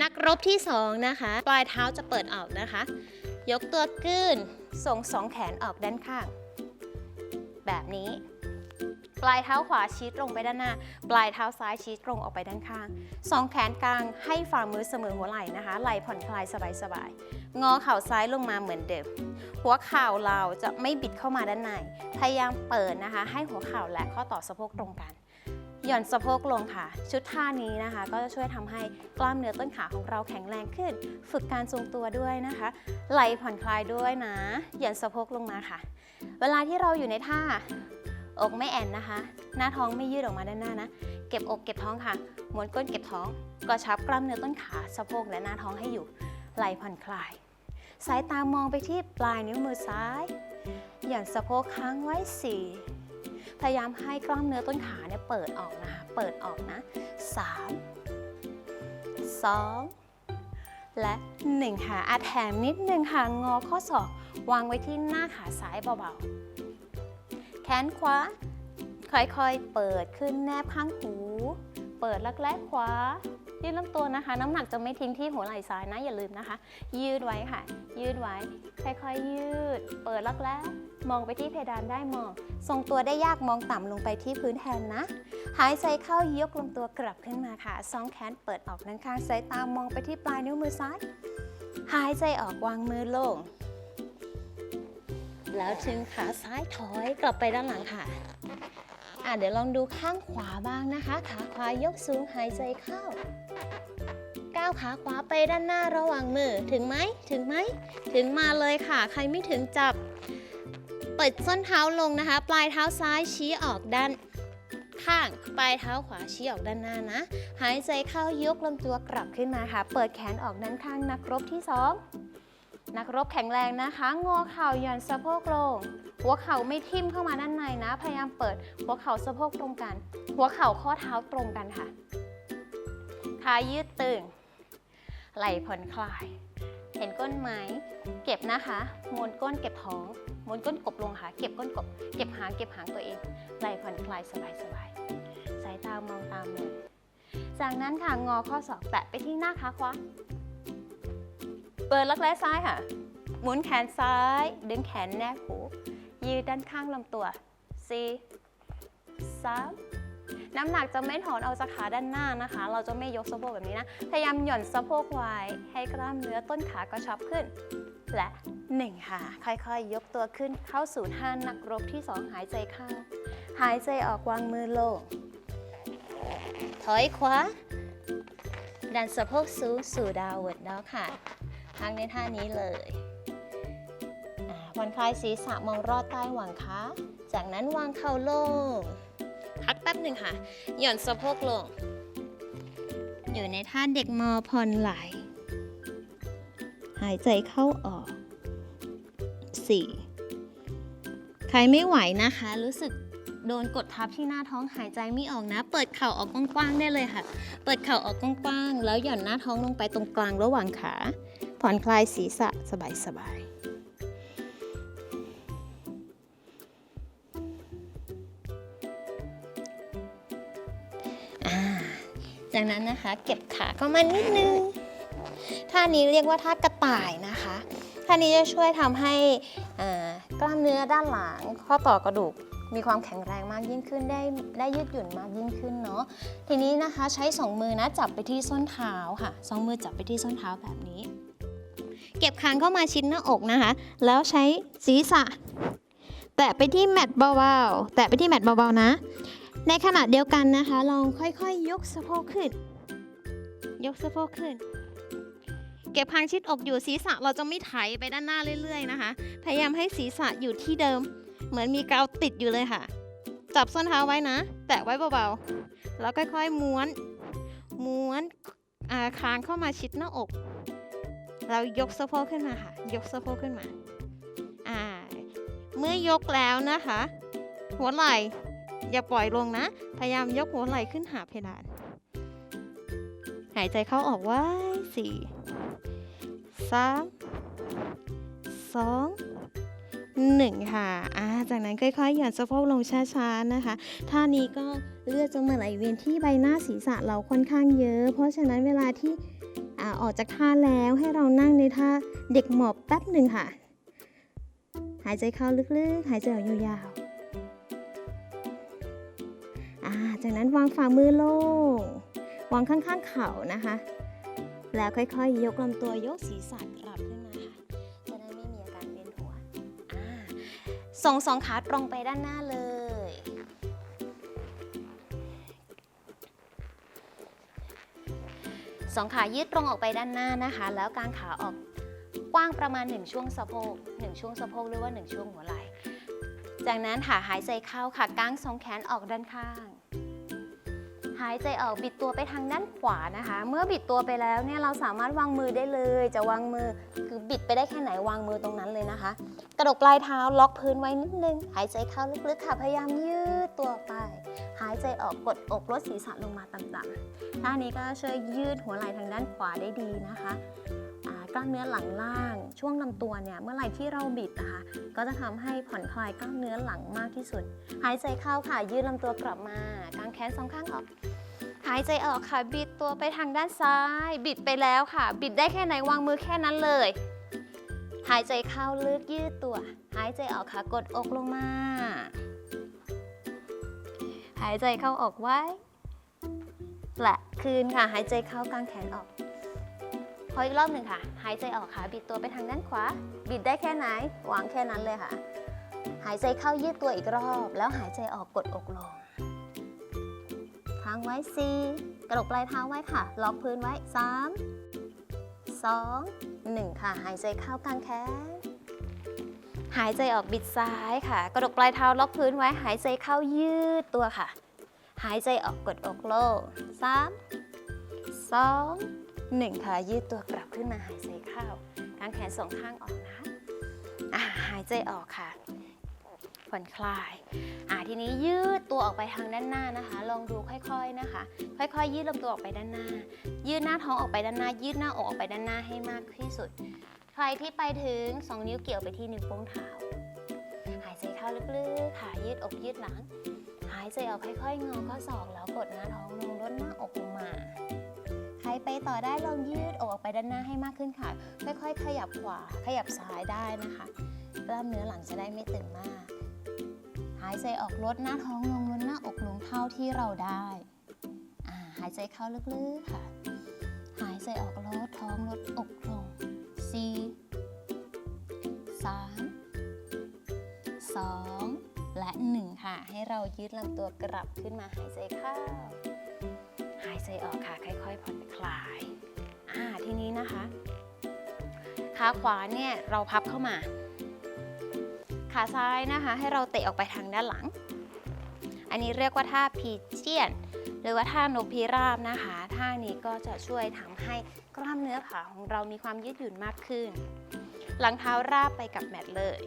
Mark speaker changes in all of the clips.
Speaker 1: นักรบที่สองนะคะ ปลายเท้าจะเปิดออกนะคะ ยกตัวขึ้น ส่งสองแขนออกด้านข้าง แบบนี้ ปลายเท้าขวาชี้ตรงไปด้านหน้า ปลายเท้าซ้ายชี้ตรงออกไปด้านข้าง สองแขนกลางให้ฝ่ามือเสมอหัวไหล่นะคะ ไหล่ผ่อนคลายสบายๆ งอเข่าซ้ายลงมาเหมือนเดิม หัวเข่าเราจะไม่บิดเข้ามาด้านใน พยายามเปิดนะคะ ให้หัวเข่าและข้อต่อสะโพกตรงกัน หย่อนสะโพกลงค่ะ ชุดท่านี้นะคะ ก็จะช่วยทำให้กล้ามเนื้อต้นขาของเราแข็งแรงขึ้น ฝึกการทรงตัวด้วยนะคะ ไหล่ผ่อนคลายด้วยนะ หย่อนสะโพกลงมาค่ะ เวลาที่เราอยู่ในท่าอกไม่แอนนะคะ หน้าท้องไม่ยืดออกมาด้านหน้านะ เก็บอกเก็บท้องค่ะม้วนก้นเก็บท้อง กระชับกล้ามเนื้อต้นขาสะโพกและหน้าท้องให้อยู่ ไหล่ผ่อนคลาย สายตามองไปที่ปลายนิ้วมือซ้าย หย่อนสะโพกค้างไว้สี่ พยายามให้กล้ามเนื้อต้นขาเนี่ยเปิดออกนะคะ เปิดออกนะสามสองและหนึ่งค่ะอาแถมนิดนึงค่ะ งอข้อศอก วางไว้ที่หน้าขาซ้ายเบาๆ แขนขวา ค่อยๆ เปิดขึ้นแนบข้างหู เปิดลักแร้ขวา ยืดลำตัวนะคะ น้ำหนักจะไม่ทิ้งที่หัวไหล่ซ้ายนะอย่าลืมนะคะ ยืดไว้ค่ะ ยืดไว้ ค่อยๆ ยืด เปิดลักแรกมองไปที่เพดานได้มอง ทรงตัวได้ยากมองต่ำลงไปที่พื้นแทนนะ หายใจเข้ายกลำตัวกลับขึ้นมาค่ะสองแขนเปิดออกด้านข้างสายตามองไปที่ปลายนิ้วมือซ้าย หายใจออกวางมือลง แล้วถึงขาซ้ายถอยกลับไปด้านหลังค่ะ อะเดี๋ยวลองดูข้างขวาบ้างนะคะ ขาขวายกสูงหายใจเข้า ก้าวขาขวาไปด้านหน้าระหว่างมือ ถึงไหม ถึงไหม ถึงมาเลยค่ะ ใครไม่ถึงจับ เปิดส้นเท้าลงนะคะ ปลายเท้าซ้ายชี้ออกด้านข้าง ปลายเท้าขวาชี้ออกด้านหน้านะ หายใจเข้ายกลำตัวกลับขึ้นมาค่ะ เปิดแขนออกด้านข้างนักรบที่สอง นักรบแข็งแรงนะคะ งอเข่าหย่อนสะโพกลง หัวเข่าไม่ทิ่มเข้ามาด้านในนะ พยายามเปิดหัวเข่าสะโพกตรงกัน หัวเข่าข้อเท้าตรงกันค่ะ ขายืดตึง ไหล่ผ่อนคลาย เห็นก้นไหม เก็บนะคะมวนก้นเก็บท้องมวนก้นกบลงค่ะ เก็บก้นกบ เก็บหางเก็บหางตัวเอง ไหล่ผ่อนคลายสบายสบายสายตามองตามมือจากนั้นค่ะงอข้อศอกแตะไปที่หน้าขาขวา เปิดลักแร้ซ้ายค่ะ หมุนแขนซ้าย ดึงแขนแนบหู ยืดด้านข้างลำตัว4 3น้ำหนักจะไม่ถอนเอาจากขาด้านหน้านะคะ เราจะไม่ยกสะโพกแบบนี้นะ พยายามหย่อนสะโพกไว้ ให้กล้ามเนื้อต้นขากระชับขึ้น และ1ค่ะ ค่อยๆ ยกตัวขึ้นเข้าสู่ท่านักรบที่2หายใจเข้า หายใจออกวางมือลง ถอยขวาดันสะโพกสูงสู่ดาวเวิร์ดแล้วค่ะ ทั้งในท่านี้เลยผ่อนคลายศีรษะมองรอดใต้หว่างขาจากนั้นวางเข่าลง พักแป๊บหนึ่งค่ะ หย่อนสะโพกลง อยู่ในท่าเด็กมอผ่อนไหล หายใจเข้าออก 4 ใครไม่ไหวนะคะ รู้สึกโดนกดทับที่หน้าท้องหายใจไม่ออกนะ เปิดเข่าออกกว้างๆได้เลยค่ะ เปิดเข่าออกกว้างๆแล้วหย่อนหน้าท้องลงไปตรงกลางระหว่างขา ผ่อนคลายศีรษะสบายๆอ่าจากนั้นนะคะเก็บขาเข้ามานิดนึง ท่านี้เรียกว่าท่ากระต่ายนะคะ ท่านี้จะช่วยทำให้กล้ามเนื้อด้านหลัง ข้อต่อกระดูกมีความแข็งแรงมากยิ่งขึ้นได้ได้ยืดหยุ่นมากยิ่งขึ้นเนาะทีนี้นะคะใช้สองมือนะจับไปที่ส้นเท้าค่ะสองมือจับไปที่ส้นเท้าแบบนี้ เก็บคางเข้ามาชิดหน้าอกนะคะ แล้วใช้ศีรษะ แตะไปที่แมตเบาๆ แตะไปที่แมตเบาๆนะ ในขณะเดียวกันนะคะ ลองค่อยๆยกสะโพกขึ้น ยกสะโพกขึ้น เก็บคางชิดอกอยู่ศีรษะเราจะไม่ไถไปด้านหน้าเรื่อย ๆนะคะ พยายามให้ศีรษะอยู่ที่เดิม เหมือนมีกาวติดอยู่เลยค่ะ จับส้นเท้าไว้นะ แตะไว้เบาๆ แล้วค่อยๆม้วน ม้วนคางเข้ามาชิดหน้าอก เรายกสะโพกขึ้นมาค่ะ ยกสะโพกขึ้นมาอ่าเมื่อยกแล้วนะคะ หัวไหล่อย่าปล่อยลงนะ พยายามยกหัวไหล่ขึ้นหาเพดาน หายใจเข้าออกไว้สี่สามสองหนึ่งค่ะอ่าจากนั้นค่อยๆหย่อนสะโพกลงช้าๆนะคะ ท่านี้ก็เลือดจะมาไหลเวียนที่ใบหน้าศีรษะเราค่อนข้างเยอะ เพราะฉะนั้นเวลาที่ อ่าออกจากท่าแล้วให้เรานั่งในท่าเด็กหมอบแป๊บหนึ่งค่ะ หายใจเข้าลึกๆ หายใจออกยาวๆอ่าจากนั้นวางฝ่ามือลง วางข้างๆเข่านะคะ แล้วค่อยๆ ยกลำตัวยกศีรษะกลับขึ้นมาค่ะ จะได้ไม่มีอาการเวียนหัวอ่าส่งสองขาตรงไปด้านหน้าเลย สองขายืดตรงออกไปด้านหน้านะคะ แล้วกางขาออกกว้างประมาณ 1 ช่วงสะโพก1ช่วงสะโพกหรือว่า 1 ช่วงหัวไหล่ จากนั้นค่ะหายใจเข้าค่ะกางสองแขนออกด้านข้าง หายใจออกบิดตัวไปทางด้านขวานะคะ เมื่อบิดตัวไปแล้วเนี่ยเราสามารถวางมือได้เลย จะวางมือคือบิดไปได้แค่ไหนวางมือตรงนั้นเลยนะคะ กระดกปลายเท้าล็อกพื้นไว้นิดนึง หายใจเข้าลึกๆค่ะพยายามยืดตัวออกไปายใจออกกดอกลดศีรษะลงมาต่ำๆท่านี้ก็ช่วยยืดหัวไหล่ทางด้านขวาได้ดีนะคะอ่ากล้ามเนื้อหลังล่าง ช่วงลำตัวเนี่ยเมื่อไหร่ที่เราบิดนะคะ ก็จะทำให้ผ่อนคลายกล้ามเนื้อหลังมากที่สุด หายใจเข้าค่ะยืดลำตัวกลับมากางแขนสองข้างออกหายใจออกค่ะบิดตัวไปทางด้านซ้าย บิดไปแล้วค่ะ บิดได้แค่ไหนวางมือแค่นั้นเลย หายใจเข้าลึกยืดตัว หายใจออกค่ะกดอกลงมา หายใจเข้าออกไว้ และคืนค่ะ หายใจเข้ากลางแขนออก พออีกรอบหนึ่งค่ะ หายใจออกค่ะ บิดตัวไปทางด้านขวา บิดได้แค่ไหน วางแค่นั้นเลยค่ะ หายใจเข้ายืดตัวอีกรอบ แล้วหายใจออกกดอกลงค้างไว้สี่กระดกปลายเท้าไว้ค่ะ ล็อกพื้นไว้สามสองหนึ่งค่ะ หายใจเข้ากลางแขน หายใจออกบิดซ้ายค่ะ กระดกปลายเท้าล็อกพื้นไว้ หายใจเข้ายืดตัวค่ะ หายใจออกกดอกโลงสามสองหนึ่งค่ะ ยืดตัวกลับขึ้นมาหายใจเข้ากางแขนสองข้างออกนะคะหายใจออกค่ะ ผ่อนคลายอ่าทีนี้ยืดตัวออกไปทางด้านหน้านะคะ ลองดูค่อยๆนะคะ ค่อยๆ ยืดลำตัวออกไปด้านหน้า ยืดหน้าท้องออกไปด้านหน้า ยืดหน้าอกออกไปด้านหน้าให้มากที่สุด ใครที่ไปถึง 2 นิ้วเกี่ยวไปที่นิ้วโป้งเท้า หายใจเข้าลึกๆ ค่ะ ยืดอกยืดหลัง หายใจออกค่อยๆ งอข้อศอกแล้วกดหน้าท้องลงลดหน้าอกลงมา ใครไปต่อได้ลองยืดอกออกไปด้านหน้าให้มากขึ้นค่ะ ค่อยๆ ขยับขวา ขยับซ้ายได้นะคะ กล้ามเนื้อหลังจะได้ไม่ตึงมาก หายใจออกลดหน้าท้องลงลดหน้าอกลงเท่าที่เราได้หายใจเข้าลึกๆ ค่ะ หายใจออกลดท้องลดอกล ให้เรายืดลำตัวกลับขึ้นมาหายใจเข้า หายใจออกค่ะ ค่อย ๆ ผ่อนคลาย อ่า ทีนี้นะคะขาขวาเนี่ยเราพับเข้ามา ขาซ้ายนะคะ ให้เราเตะออกไปทางด้านหลัง อันนี้เรียกว่าท่าพีเจียน หรือว่าท่านกพิราบนะคะ ท่านี้ก็จะช่วยทำให้กล้ามเนื้อขาของเรามีความยืดหยุ่นมากขึ้น หลังเท้าราบไปกับแมตเลย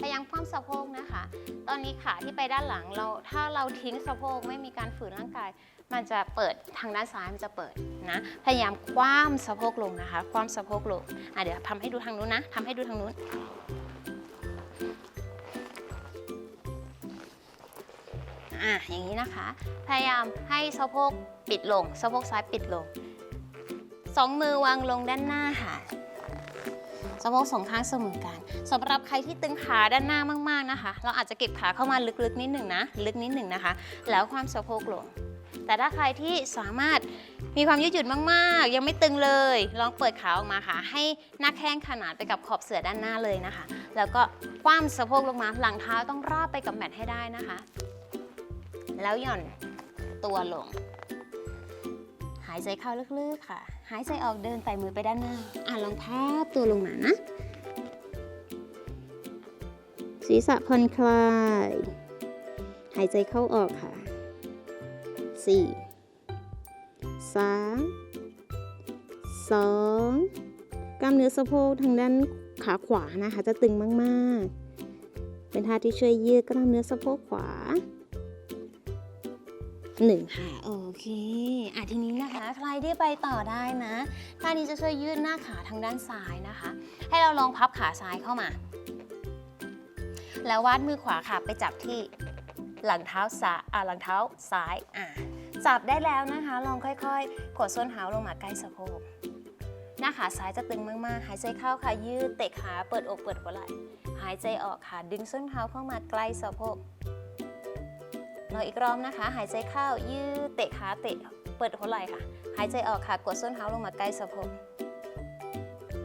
Speaker 1: พยายามคว่ำสะโพกนะคะ ตอนนี้ขาที่ไปด้านหลังเราถ้าเราทิ้งสะโพกไม่มีการฝืนร่างกาย มันจะเปิดทางด้านซ้ายมันจะเปิดนะพยายามคว่ำสะโพกลงนะคะ คว่ำสะโพกลงอะเดี๋ยวทำให้ดูทางนู้นนะทำให้ดูทางนู้นอะอย่างนี้นะคะ พยายามให้สะโพกปิดลง สะโพกซ้ายปิดลงสองมือวางลงด้านหน้าค่ะ โพกสองข้างเสมอกันสำหรับใครที่ตึงขาด้านหน้ามากๆนะคะ เราอาจจะเก็บขาเข้ามาลึกๆนิดหนึ่งนะ ลึกนิดหนึ่งนะคะ แล้วความสะโพกลง แต่ถ้าใครที่สามารถมีความยืดหยุ่นมากๆ ยังไม่ตึงเลย ลองเปิดขาออกมาค่ะ ให้หน้าแข้งขนานไปกับขอบเสือด้านหน้าเลยนะคะ แล้วก็คว่ำสะโพกลงมาหลังเท้าต้องราบไปกับแมทให้ได้นะคะ แล้วหย่อนตัวลง หายใจเข้าลึกๆค่ะ หายใจออกเดินไต่มือไปด้านหน้า อะลองพับตัวลงมานะ ศีรษะผ่อนคลาย หายใจเข้าออกค่ะสี่สามสองกล้ามเนื้อสะโพกทางด้านขาขวานะคะ จะตึงมาก ๆ เป็นท่าที่ช่วยยืดกล้ามเนื้อสะโพกขวา หนึ่งค่ะ โอเค อะทีนี้นะคะ ใครที่ไปต่อได้นะท่านี้จะช่วยยืดหน้าขาทางด้านซ้ายนะคะ ให้เราลองพับขาซ้ายเข้ามา แล้ววาดมือขวาค่ะไปจับที่หลังเท้าซ้ายอ่าหลังเท้าซ้ายอ่าจับได้แล้วนะคะ ลองค่อยๆ กดส้นเท้าลงมาใกล้สะโพกหน้าขาซ้ายจะตึงมากๆ หายใจเข้าค่ะ ยืดเตะขา เปิดอกเปิดหัวไหล่ หายใจออกค่ะ ดึงส้นเท้าเข้ามาใกล้สะโพก รออีกรอบนะคะ หายใจเข้ายืดเตะขาเตะเปิดหัวไหล่ค่ะ หายใจออกค่ะกดส้นเท้าลงมาใกล้สะโพก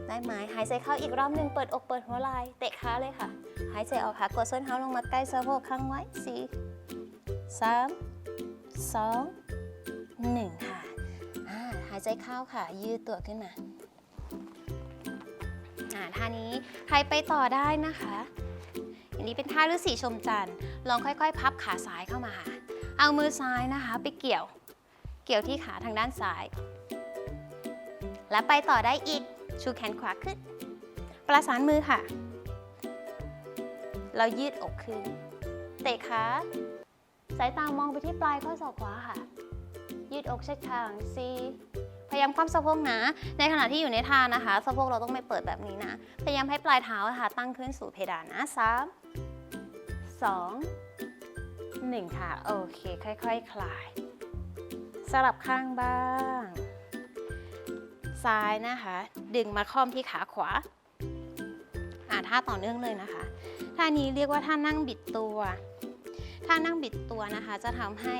Speaker 1: ได้ไหมหายใจเข้าอีกรอบหนึ่งเปิดอกเปิดหัวไหล่เตะขาเลยค่ะ หายใจออกค่ะกดส้นเท้าลงมาใกล้สะโพกค้างไว้สี่สามสองหนึ่งค่ะหายใจเข้าค่ะ ยืดตัวขึ้นมาอ่าท่านี้ใครไปต่อได้นะคะ อันนี้เป็นท่าฤาษีชมจันทร์ลองค่อยๆ พับขาซ้ายเข้ามาค่ะเอามือซ้ายนะคะ ไปเกี่ยว เกี่ยวที่ขาทางด้านซ้าย และไปต่อได้อีก ชูแขนขวาขึ้น ประสานมือค่ะ เรายืดอกขึ้น เตะขาสายตามองไปที่ปลายข้อศอกขวาค่ะ ยืดอกเช็ดคางซีพยายามคว่ำสะโพกนะ ในขณะที่อยู่ในท่านะคะ สะโพกเราต้องไม่เปิดแบบนี้นะ พยายามให้ปลายเท้านะคะตั้งขึ้นสู่เพดานนะสาม สองหนึ่งค่ะ โอเค ค่อยๆคคลาย สลับข้างบ้าง ซ้ายนะคะ ดึงมาค่อมที่ขาขวา อ่าท่าต่อเนื่องเลยนะคะ ท่านี้เรียกว่าท่านั่งบิดตัวท่านั่งบิดตัวนะคะจะทำให้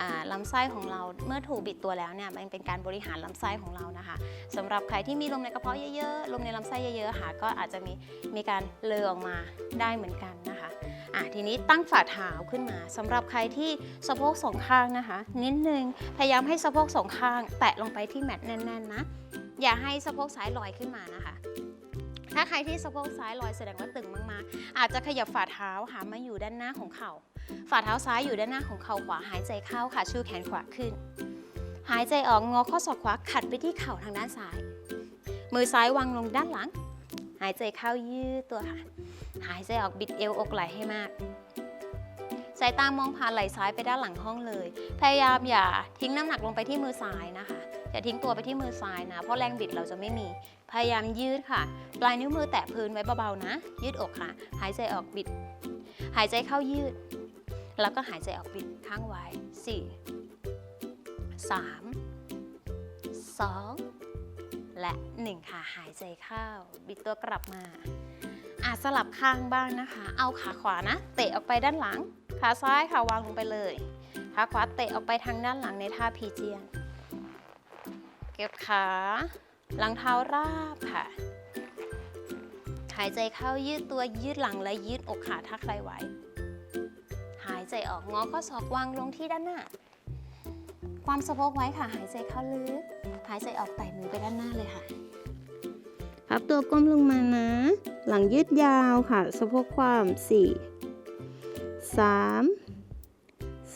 Speaker 1: อ่าลำไส้ของเราเมื่อถูกบิดตัวแล้วเนี่ยมันเป็นการบริหารลำไส้ของเรานะคะสำหรับใครที่มีลมในกระเพาะเยอะๆลมในลำไส้เยอะๆค่ะก็อาจจะมีมีการเลอออกมาได้เหมือนกันนะคะ อะทีนี้ตั้งฝ่าเท้าขึ้นมาสำหรับใครที่สะโพกสองข้างนะคะ นิดนึงพยายามให้สะโพกสองข้าง แตะลงไปที่แมตแน่นๆนะอย่าให้สะโพกซ้ายลอยขึ้นมานะคะ ถ้าใครที่สะโพกซ้ายลอยแสดงว่าตึงมากๆ อาจจะขยับฝ่าเท้าหามาอยู่ด้านหน้าของเข่า ฝ่าเท้าซ้ายอยู่ด้านหน้าของเข่าขวาหายใจเข้าค่ะชูแขนขวาขึ้น หายใจออกงอข้อศอกขวาขัดไปที่เข่าทางด้านซ้าย มือซ้ายวางลงด้านหลังายใจเข้ายืดตัวค่ะ หายใจออกบิดเอวอกไหล่ให้มาก สายตามองผ่านไหล่ซ้ายไปด้านหลังห้องเลย พยายามอย่าทิ้งน้ำหนักลงไปที่มือซ้ายนะคะ อย่าทิ้งตัวไปที่มือซ้ายนะ เพราะแรงบิดเราจะไม่มี พยายามยืดค่ะ ปลายนิ้วมือแตะพื้นไว้เบาๆนะ ยืดอกค่ะ หายใจออกบิด หายใจเข้ายืด แล้วก็หายใจออกบิดข้างไว้4 3 2 และ 1 ค่ะหายใจเข้า บิดตัวกลับมาอาสลับข้างบ้างนะคะ เอาขาขวานะ เตะออกไปด้านหลัง ขาซ้ายค่ะวางลงไปเลยขาขวาเตะออกไปทางด้านหลังในท่าพีเจียน เก็บขา หลังเท้าราบค่ะ หายใจเข้ายืดตัวยืดหลังและยืดอกขาถ้าใครไหว หายใจออกงอข้อศอกวางลงที่ด้านหน้า ความสะโพกไว้ค่ะ หายใจเข้าลึก หายใจออกไต่มือไปด้านหน้าเลยค่ะ พับตัวก้มลงมานะ หลังยืดยาวค่ะ สะโพกความ4 3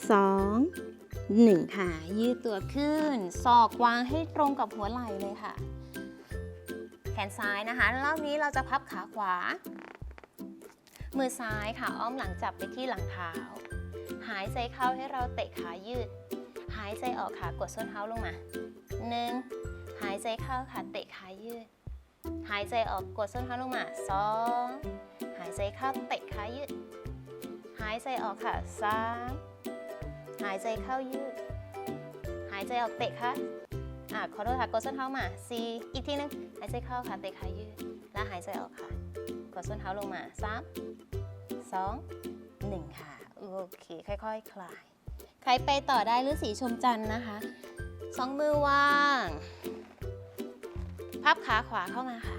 Speaker 1: 2 1ค่ะ ยืดตัวขึ้น ศอกวางให้ตรงกับหัวไหล่เลยค่ะ แขนซ้ายนะคะ รอบนี้เราจะพับขาขวา มือซ้ายค่ะ อ้อมหลังจับไปที่หลังเท้า หายใจเข้าให้เราเตะขายืด หายใจออกค่ะ กดส้นเท้าลงมาหนึ่งหายใจเข้าค่ะ เตะขายืด หายใจออกกดส้นเท้าลงมาสองหายใจเข้าเตะขายืด หายใจออกค่ะสามหายใจเข้ายืด หายใจออกเตะค่ะอะขอโทษค่ะกดส้นเท้ามาสี่อีกทีหนึงหายใจเข้าค่ะเตะขายืด และหายใจออกค่ะ กดส้นเท้าลงมาสามสองหนึ่งค่ะ โอเค ค่อยๆคคลาย รไปต่อได้หรือสีชมจันทร์นะคะ สองมือวาง พับขาขวาเข้ามาค่ะ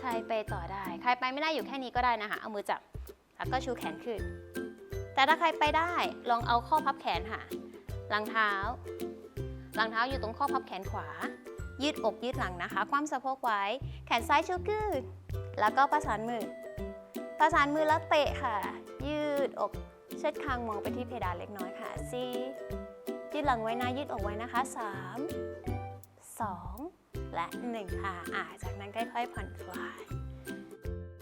Speaker 1: ใครไปต่อได้ ใครไปไม่ได้อยู่แค่นี้ก็ได้นะคะ เอามือจับ แล้วก็ชูแขนขึ้น แต่ถ้าใครไปได้ ลองเอาข้อพับแขนค่ะ หลังเท้า หลังเท้าอยู่ตรงข้อพับแขนขวา ยืดอกยืดหลังนะคะ ความสะโพกไว้ แขนซ้ายชูขึ้น แล้วก็ประสานมือ ประสานมือแล้วเตะค่ะ ยืดอก เชิดคางมองไปที่เพดานเล็กน้อยค่ะซียืดหลังไว้นะยืดอกไว้นะคะ3 2และ1ค่ะอ่าจากนั้นค่อยๆผ่อนคลาย